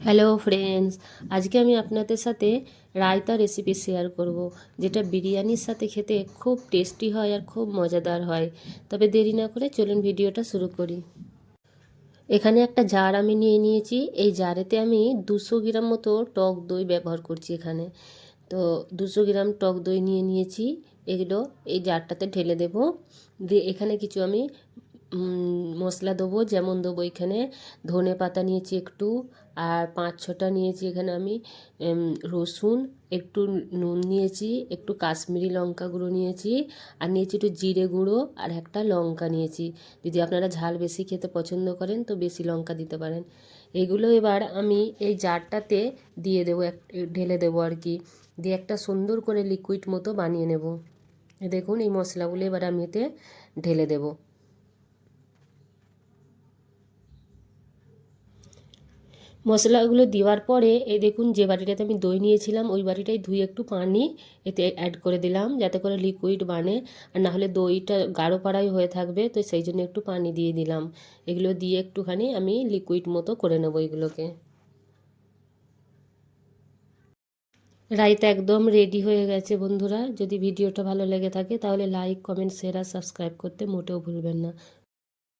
Hello friends আজকে আমি আপনাদের সাথে রায়তা রেসিপি শেয়ার করব, যেটা বিরিয়ানির সাথে খেতে খুব টেস্টি হয় আর খুব মজাদার হয়। তবে দেরি না করে চলুন ভিডিওটা শুরু করি। এখানে একটা জার আমি নিয়ে নিয়েছি। এই জারেতে আমি দুশো গ্রাম মতো টক দই ব্যবহার করছি এখানে। তো দুশো গ্রাম টক দই নিয়ে নিয়েছি। এগুলো এই জারটাতে ঢেলে দেব। দিয়ে এখানে কিছু আমি মশলা দেবো, যেমন দেবো এখানে ধনে পাতা নিয়েছি একটু আর পাঁচ ছটা নিয়েছি এখানে আমি রসুন, একটু নুন নিয়েছি, একটু কাশ্মীরি লঙ্কা গুঁড়ো নিয়েছি আর নিয়েছি একটু জিরে গুঁড়ো আর একটা লঙ্কা নিয়েছি। যদি আপনারা ঝাল বেশি খেতে পছন্দ করেন তো বেশি লঙ্কা দিতে পারেন। এগুলো এবার আমি এই জারটাতে দিয়ে দেবো, এক, ঢেলে দেবো আর কি। দিয়ে একটা সুন্দর করে লিকুইড মতো বানিয়ে নেব। দেখুন এই মশলাগুলো এবার আমি এতে ঢেলে দেবো। মশলাগুলো দেওয়ার পরে, এই দেখুন যে বাটিটাতে আমি দই নিয়েছিলাম, ওই বাটিটাই ধুয়ে একটু পানি এতে অ্যাড করে দিলাম, যাতে করে লিকুইড বানে। আর না হলে দইটা গাঢ় পাড়াই হয়ে থাকবে, তো সেই জন্য একটু পানি দিয়ে দিলাম। এগুলো দিয়ে একটুখানি আমি লিকুইড মতো করে নেব এগুলোকে। রাইতা একদম রেডি হয়ে গেছে বন্ধুরা। যদি ভিডিওটা ভালো লেগে থাকে, তাহলে লাইক কমেন্ট শেয়ার আর সাবস্ক্রাইব করতে মোটেও ভুলবেন না।